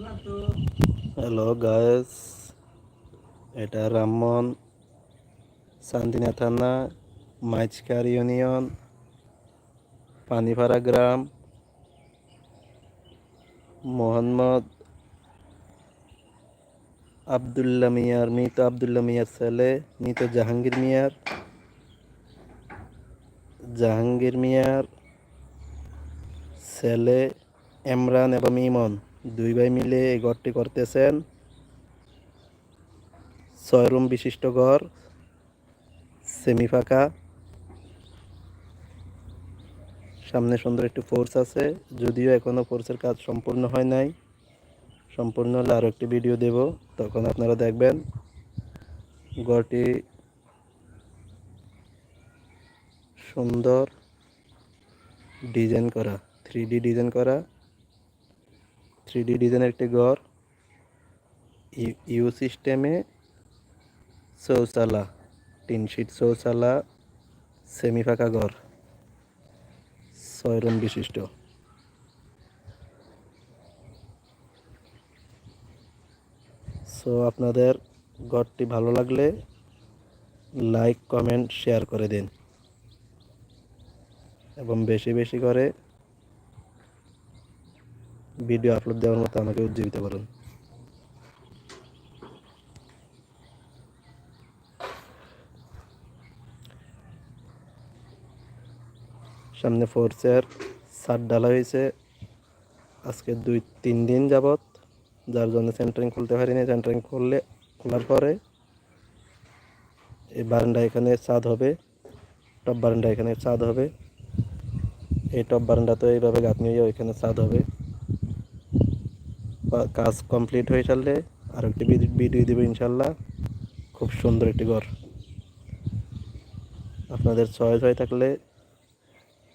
Hello guys এটা রামমন শান্তিনা থানা মাইচকার ইউনিয়ন, পানিপাড়া গ্রাম, মোহাম্মদ আবদুল্লাহ মিয়ার, মৃত আবদুল্লাহ মিয়ার ছেলে, মৃত জাহাঙ্গীর মিয়ার জাহাঙ্গীর মিয়ার ছেলে এমরান এবং ইমন। দুই ভাই মিলে এই ঘরটি করতেছেন। ছয় রুম বিশিষ্ট ঘর সেমি ফাঁকা। সামনে সুন্দর একটি ফোর্স আছে, যদিও এখনও ফোর্সের কাজ সম্পূর্ণ হয় নাই। সম্পূর্ণ হলে আরও একটি ভিডিও দেব, তখন আপনারা দেখবেন। ঘরটি সুন্দর ডিজাইন করা থ্রি ডিজাইন করা। থ্রি ডি ডিজাইনের একটি ঘর। ইউ- সিস্টেমে শৌচালা তিন শিট শৌচালা সেমি ফাঁকা ঘর, ছয় রুম বিশিষ্ট। সো আপনাদের ঘরটি ভালো লাগলে লাইক কমেন্ট শেয়ার করে দিন। এবং বেশি বেশি করে ভিডিও আপলোড দেওয়ার মতো আমাকে উজ্জীবিত করুন সামনে ফোর্সের সার ডালা হয়েছে। আজকে দুই, তিন দিন যাবত যার জন্য সেন্টারিং খুলতে পারিনি। সেন্টারিং খুললে, খোলার পরে এই বারান্দা এখানে ছাদ হবে। টপ বারান্দা এখানে ছাদ হবে। এই টপ বারান্দাতে এইভাবে গাঁথনি হয়ে ওইখানে ছাদ হবে। কাজ কমপ্লিট হয়ে সারলে আর একটি ভিডিও দেবে ইনশাল্লাহ। খুব সুন্দর একটি ঘর। আপনাদের চয়েস হয়ে থাকলে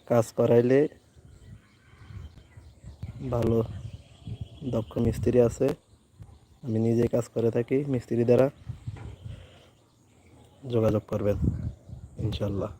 কাজ করাইলে ভালো, দক্ষ মিস্ত্রি আছে। আমি নিজে কাজ করে থাকি, মিস্ত্রি দ্বারা যোগাযোগ করবেন, ইনশাল্লাহ।